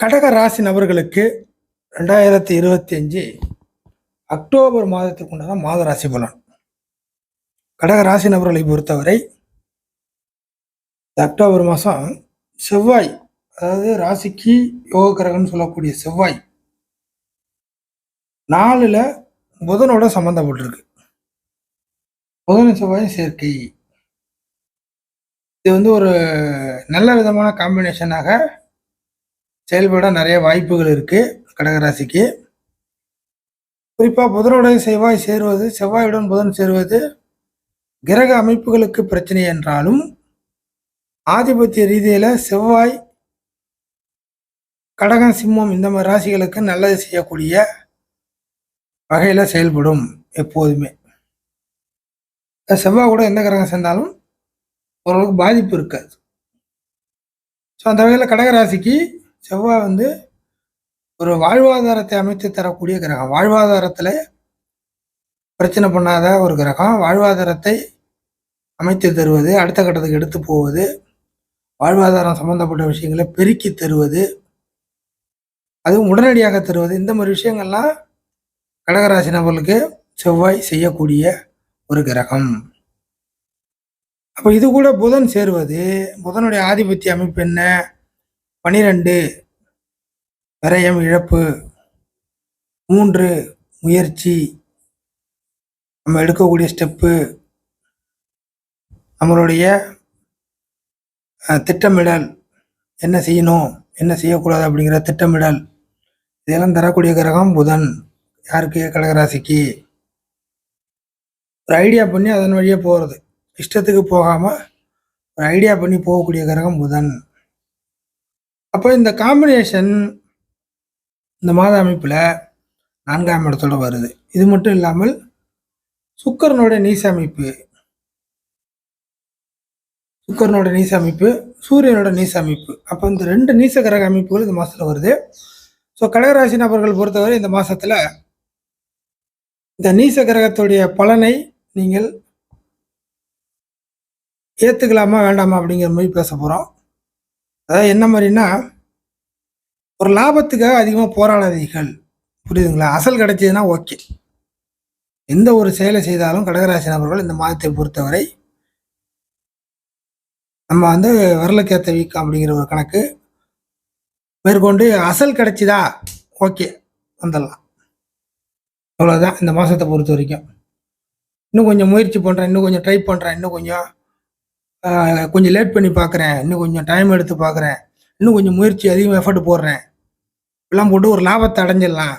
கடக ராசி நபர்களுக்கு ரெண்டாயிரத்தி இருபத்தி அஞ்சு அக்டோபர் மாதத்துக்கு உண்டான மாத ராசி பலன். கடக ராசி நபர்களை பொறுத்தவரை இந்த அக்டோபர் மாதம் செவ்வாய் அதாவது ராசிக்கு யோக கிரகம்னு சொல்லக்கூடிய செவ்வாய் நாலில் புதனோட சம்மந்தப்பட்டிருக்கு புதன் செவ்வாய் சேர்க்கை. இது வந்து ஒரு நல்ல விதமான காம்பினேஷனாக செயல்பட நிறைய வாய்ப்புகள் இருக்குது கடகராசிக்கு. குறிப்பாக புதனுடன் செவ்வாய் சேருவது செவ்வாயுடன் புதன் சேருவது கிரக அமைப்புகளுக்கு பிரச்சனை என்றாலும் ஆதிபத்திய ரீதியில் செவ்வாய் கடகம் சிம்மம் இந்த மாதிரி ராசிகளுக்கு நல்லது செய்யக்கூடிய வகையில் செயல்படும் எப்போதுமே. செவ்வாய் கூட எந்த கிரகம் சேர்ந்தாலும் ஓரளவுக்கு பாதிப்பு இருக்காது. ஸோ அந்த வகையில் கடகராசிக்கு செவ்வாய் வந்து ஒரு வாழ்வாதாரத்தை அமைத்து தரக்கூடிய கிரகம். வாழ்வாதாரத்தில் பிரச்சனை பண்ணாத ஒரு கிரகம். வாழ்வாதாரத்தை அமைத்து தருவது அடுத்த கட்டத்துக்கு எடுத்து போவது வாழ்வாதாரம் சம்பந்தப்பட்ட விஷயங்களை பெருக்கி தருவது அதுவும் உடனடியாக தருவது. இந்த மாதிரி விஷயங்கள்லாம் கடகராசி நபர்களுக்கு செவ்வாய் செய்யக்கூடிய ஒரு கிரகம். அப்போ இது கூட புதன் சேருவது. புதனுடைய ஆதிபத்திய அமைப்பு என்ன? பனிரெண்டு. விரயம் இழப்பு. மூன்று முயற்சி. நம்ம எடுக்கக்கூடிய ஸ்டெப்பு. நம்மளுடைய திட்டமிடல். என்ன செய்யணும்? என்ன செய்யக்கூடாது அப்படிங்கிற திட்டமிடல். இதெல்லாம் தரக்கூடிய கிரகம் புதன். யாருக்கு? கடகராசிக்கு. ஒரு ஐடியா பண்ணி அதன் வழியே போகிறது இஷ்டத்துக்கு போகாமல் ஒரு ஐடியா பண்ணி போகக்கூடிய கிரகம் புதன். அப்போ இந்த காம்பினேஷன் இந்த மாத அமைப்பில் நான்காம் இடத்தோட வருது. இது மட்டும் இல்லாமல் சுக்கரனோட நீச அமைப்பு. சுக்கரனோட நீச அமைப்பு சூரியனோட நீச அமைப்பு. அப்போ இந்த ரெண்டு நீச கிரக அமைப்புகள் இந்த மாதத்தில் வருது. ஸோ கடகராசி நபர்கள் பொறுத்தவரை இந்த மாதத்தில் இந்த நீச கிரகத்துடைய பலனை நீங்கள் ஏற்றுக்கலாமா வேண்டாமா அப்படிங்கிற மாதிரி பேச போகிறோம் அதாவது என்ன மாதிரின்னா ஒரு லாபத்துக்காக அதிகமாக போராடாதீர்கள். புரியுதுங்களா? அசல் கிடைச்சதுன்னா ஓகே. எந்த ஒரு செயலை செய்தாலும் கடகராசி நபர்கள் இந்த மாதத்தை பொறுத்தவரை நம்ம வந்து வரலக்கேத்த வீக்கம் அப்படிங்கிற ஒரு கணக்கு மேற்கொண்டு அசல் கிடைச்சிதா? ஓகே. வந்துடலாம். அவ்வளோதான் இந்த மாதத்தை பொறுத்த வரைக்கும். இன்னும் கொஞ்சம் முயற்சி பண்ணுறேன் இன்னும் கொஞ்சம் ட்ரை பண்ணுறேன் இன்னும் கொஞ்சம் கொஞ்சம் லேட் பண்ணி பார்க்குறேன் இன்னும் கொஞ்சம் டைம் எடுத்து பார்க்குறேன் இன்னும் கொஞ்சம் முயற்சி அதிகம் எஃபர்ட் போடுறேன். எல்லாம் போட்டு ஒரு லாபத்தை அடைஞ்சிடலாம்.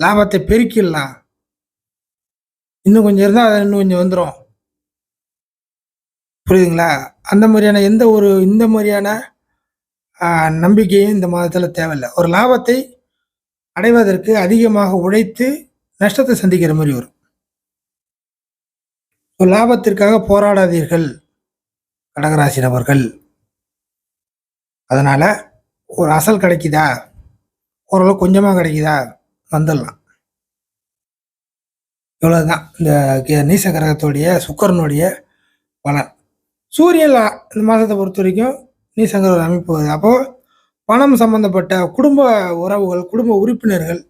லாபத்தை பெருக்கிடலாம். இன்னும் கொஞ்சம் இருந்தால் அதை இன்னும் கொஞ்சம் வந்துடும் புரியுதுங்களா? அந்த மாதிரியான எந்த ஒரு இந்த மாதிரியான நம்பிக்கையும் இந்த மாதத்தில் தேவையில்லை. ஒரு லாபத்தை அடைவதற்கு அதிகமாக உழைத்து நஷ்டத்தை சந்திக்கிற மாதிரி வரும். லாபத்திற்காக போராடாதீர்கள். கடகராசி நபர்கள். அதனால் ஒரு அசல் கிடைக்குதா? ஓரளவு கொஞ்சமாக கிடைக்குதா? வந்துடலாம். இவ்வளோதான் இந்த நீச கிரகத்துடைய சுக்கரனுடைய பலன். சூரியன் இந்த மாதத்தை பொறுத்த வரைக்கும் நீசங்கிற ஒரு அமைப்பு வருது. அப்போது பணம் சம்பந்தப்பட்ட குடும்ப உறவுகள் குடும்ப உறுப்பினர்கள்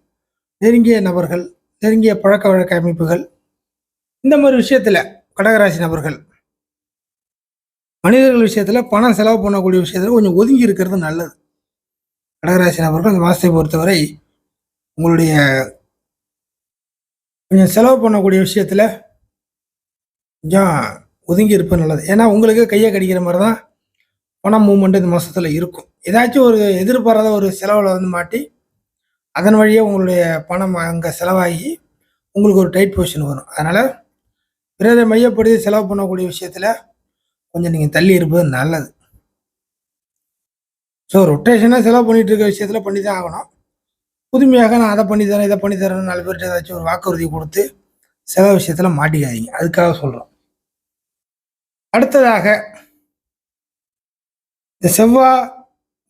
நெருங்கிய நபர்கள் நெருங்கிய பழக்க வழக்க அமைப்புகள் இந்த மாதிரி விஷயத்தில் கடகராசி நபர்கள் மனிதர்கள் விஷயத்தில் பணம் செலவு பண்ணக்கூடிய விஷயத்தில் கொஞ்சம் ஒதுங்கி இருக்கிறது நல்லது. கடகராசி நபர்கள் அந்த மாதத்தை பொறுத்தவரை உங்களுடைய கொஞ்சம் செலவு பண்ணக்கூடிய விஷயத்தில் கொஞ்சம் ஒதுங்கி இருப்பது நல்லது. ஏன்னா உங்களுக்கு கையை கடிக்கிற மாதிரி தான் பணம் மூமெண்ட் இந்த மாதத்தில் இருக்கும். ஏதாச்சும் ஒரு எதிர்பாராத ஒரு செலவில் வந்து மாட்டி அதன் வழியே உங்களுடைய பணம் அங்கே செலவாகி உங்களுக்கு ஒரு டைட் பொசிஷன் வரும். அதனால் பிறரை மையப்படுத்தி செலவு பண்ணக்கூடிய விஷயத்தில் கொஞ்சம் நீங்கள் தள்ளி இருப்பது நல்லது. ஸோ ரொட்டேஷனாக செலவு பண்ணிட்டு இருக்க விஷயத்தில் பண்ணி தான் ஆகணும். புதுமையாக நான் அதை பண்ணி தரேன் இதை பண்ணி தரேன் நாலு பேர்கிட்ட ஏதாச்சும் ஒரு வாக்குறுதி கொடுத்து செலவு விஷயத்தில் மாட்டிக்காதீங்க. அதுக்காக சொல்கிறோம் அடுத்ததாக இந்த செவ்வாய்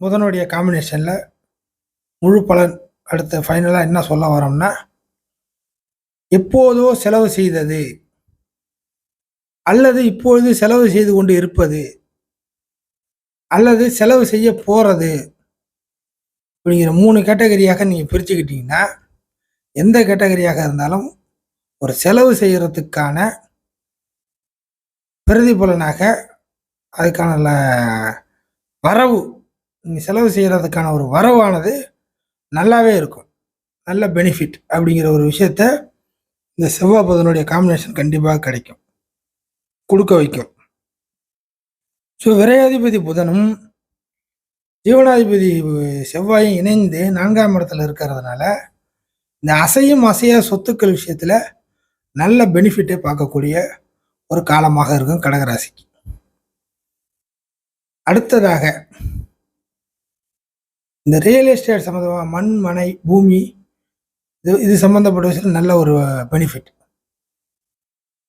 புதனுடைய காம்பினேஷனில் முழு பலன் அடுத்த ஃபைனலாக என்ன சொல்ல வரோம்னா எப்போதோ செலவு செய்தது அல்லது இப்பொழுது செலவு செய்து கொண்டு இருப்பது அல்லது செலவு செய்ய போகிறது அப்படிங்கிற மூணு கேட்டகரியாக நீங்கள் பிரிச்சுக்கிட்டீங்கன்னா எந்த கேட்டகரியாக இருந்தாலும் ஒரு செலவு செய்கிறதுக்கான பிரதிபலனாக அதுக்கான வரவு நீங்கள் செலவு செய்கிறதுக்கான ஒரு வரவானது நல்லாவே இருக்கும். நல்ல பெனிஃபிட் அப்படிங்கிற ஒரு விஷயத்த இந்த செவ்வாய் புதனுடைய காம்பினேஷன் கண்டிப்பாக கிடைக்கும். கொடுக்க வைக்கும். ஸோ விரையாதிபதி புதனும் ஜீவனாதிபதி செவ்வாயும் இணைந்து நான்காம் இடத்துல இருக்கிறதுனால இந்த அசையும் அசையா சொத்துக்கள் விஷயத்தில் நல்ல பெனிஃபிட்டை பார்க்கக்கூடிய ஒரு காலமாக இருக்கும் கடகராசிக்கு. அடுத்ததாக இந்த ரியல் எஸ்டேட் சம்மந்தமாக மண் மனை பூமி இது இது சம்மந்தப்பட்ட விஷயத்தில் நல்ல ஒரு பெனிஃபிட்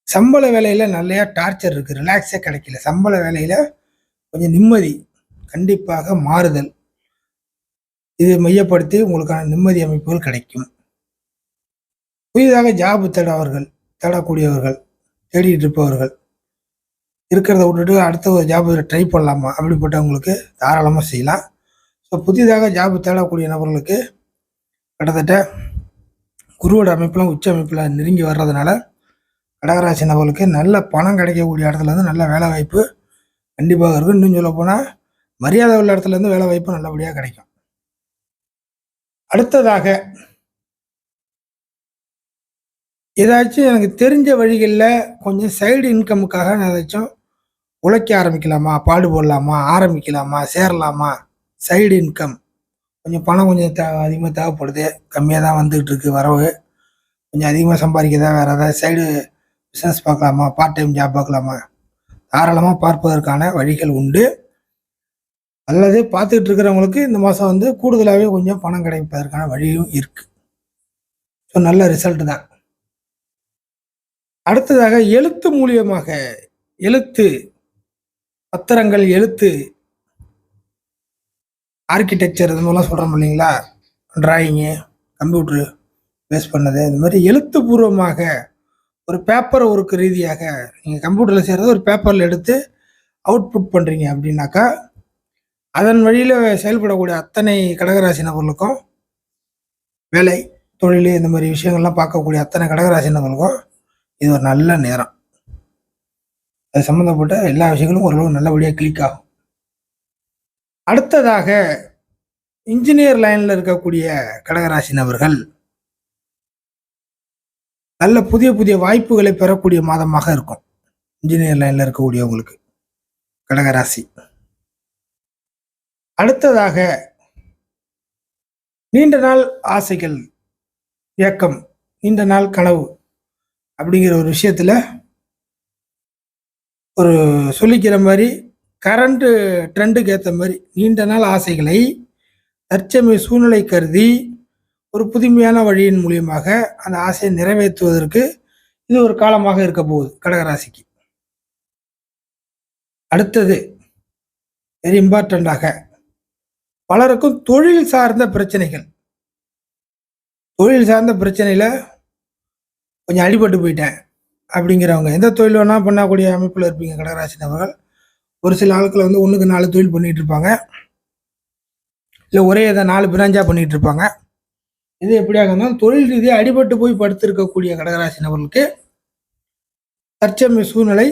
சம்பள வேலையில் நிறையா டார்ச்சர் இருக்குது ரிலாக்ஸே கிடைக்கல. சம்பள வேலையில் கொஞ்சம் நிம்மதி கண்டிப்பாக மாறுதல். இது மையப்படுத்தி உங்களுக்கான நிம்மதி அமைப்புகள் கிடைக்கும். புதிதாக ஜாப் தேடவர்கள் தேடக்கூடியவர்கள் தேடிட்டு இருப்பவர்கள் இருக்கிறத விட்டுட்டு அடுத்த ஒரு ஜாப் ட்ரை பண்ணலாமா? அப்படிப்பட்டவங்களுக்கு தாராளமாக செய்யலாம். ஸோ புதிதாக ஜாப் தேடக்கூடிய நபர்களுக்கு கிட்டத்தட்ட குருவோட அமைப்பெலாம் உச்ச அமைப்பில் நெருங்கி வர்றதுனால கடகராசி நபர்களுக்கு நல்ல பணம் கிடைக்கக்கூடிய இடத்துல இருந்து நல்ல வேலை வாய்ப்பு கண்டிப்பாக இருக்கும். இன்னும் சொல்ல போனால் மரியாதை உள்ள இடத்துல இருந்து வேலை வாய்ப்பு நல்லபடியாக கிடைக்கும். அடுத்ததாக ஏதாச்சும் எனக்கு தெரிஞ்ச வழிகளில் கொஞ்சம் சைடு இன்கமுக்காக நான் ஏதாச்சும் உழைக்க ஆரம்பிக்கலாமா? பாடுபடலாமா? ஆரம்பிக்கலாமா? சேரலாமா? சைடு இன்கம் கொஞ்சம் பணம் கொஞ்சம் தே அதிகமாக தேவைப்படுது. கம்மியாக தான் வந்துகிட்டு இருக்கு வரவு. கொஞ்சம் அதிகமாக சம்பாதிக்கதா வேறு ஏதாவது சைடு பிஸ்னஸ் பார்க்கலாமா? பார்ட் டைம் ஜாப் பார்க்கலாமா? தாராளமாக பார்ப்பதற்கான வழிகள் உண்டு. அல்லது பார்த்துக்கிட்டு இருக்கிறவங்களுக்கு இந்த மாதம் வந்து கூடுதலாகவே கொஞ்சம் பணம் கிடைப்பதற்கான வழியும் இருக்குது ஸோ நல்ல ரிசல்ட் தான். அடுத்ததாக எழுத்து மூலியமாக எழுத்து பத்திரங்கள் எழுத்து ஆர்கிடெக்சர் இது மாதிரிலாம் சொல்கிறோம் இல்லைங்களா? ட்ராயிங்கு கம்ப்யூட்ரு பேஸ் பண்ணது. இந்த மாதிரி எழுத்துப்பூர்வமாக ஒரு பேப்பர் ஒர்க் ரீதியாக நீங்கள் கம்ப்யூட்டரில் செய்கிறத ஒரு பேப்பரில் எடுத்து அவுட்புட் பண்ணுறீங்க அப்படின்னாக்கா அதன் வழியில் செயல்படக்கூடிய அத்தனை கடகராசி நபர்களுக்கும் வேலை தொழில் இந்த மாதிரி விஷயங்கள்லாம் பார்க்கக்கூடிய அத்தனை கடகராசி நபர்களுக்கும் இது ஒரு நல்ல நேரம். அது சம்மந்தப்பட்ட எல்லா விஷயங்களும் ஓரளவு நல்லபடியாக கிளிக் ஆகும். அடுத்ததாக இன்ஜினியர் லைனில் இருக்கக்கூடிய கடகராசி நபர்கள் நல்ல புதிய புதிய வாய்ப்புகளை பெறக்கூடிய மாதமாக இருக்கும். இன்ஜினியர் லைனில் இருக்கக்கூடியவங்களுக்கு. கடகராசி அடுத்ததாக நீண்ட நாள் ஆசைகள் இயக்கம் நீண்ட நாள் கனவு அப்படிங்கிற ஒரு விஷயத்துல ஒரு சொல்லிக்கிற மாதிரி கரண்ட் ட்ரெண்டுக்கு ஏற்ற மாதிரி நீண்ட நாள் ஆசைகளை தற்சமய சூழ்நிலை கருதி ஒரு புதுமையான வழியின் மூலியமாக அந்த ஆசையை நிறைவேற்றுவதற்கு இது ஒரு காலமாக இருக்க போகுது கடகராசிக்கு. அடுத்தது வெரி இம்பார்ட்டண்ட்டாக பலருக்கும் தொழில் சார்ந்த பிரச்சனைகள். தொழில் சார்ந்த பிரச்சனையில் கொஞ்சம் அடிபட்டு போயிட்டேன். அப்படிங்கிறவங்க எந்த தொழில் வேணால் பண்ணக்கூடிய அமைப்பில் இருப்பீங்க கடகராசி நபர்கள் ஒரு சில ஆட்கள் வந்து ஒன்றுக்கு நாலு தொழில் பண்ணிகிட்டு இருப்பாங்க. இல்லை ஒரே இதை நாலு பிராஞ்சாக பண்ணிகிட்டு இருப்பாங்க. இது எப்படியாக இருந்தாலும் தொழில் ரீதியாக அடிபட்டு போய் படுத்திருக்கக்கூடிய கடகராசி நபர்களுக்கு தற்சமய சூழ்நிலை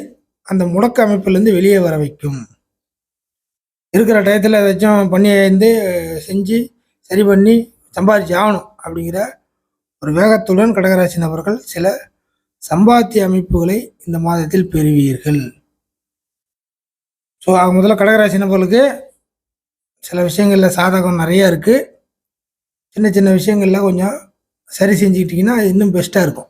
அந்த முடக்க அமைப்பிலேருந்து வெளியே வர வைக்கும். இருக்கிற டயத்தில் ஏதாச்சும் பண்ணி வந்து செஞ்சு சரி பண்ணி சம்பாதிச்சு ஆகணும் அப்படிங்கிற ஒரு வேகத்துடன் கடகராசி நபர்கள் சில சம்பாத்திய அமைப்புகளை இந்த மாதத்தில் பெறுவீர்கள். ஸோ முதல்ல கடகராசி நபர்களுக்கு சில விஷயங்களில் சாதகம் நிறைய இருக்குது சின்ன சின்ன விஷயங்கள்லாம் கொஞ்சம் சரி செஞ்சுக்கிட்டிங்கன்னா இன்னும் பெஸ்ட்டாக இருக்கும்.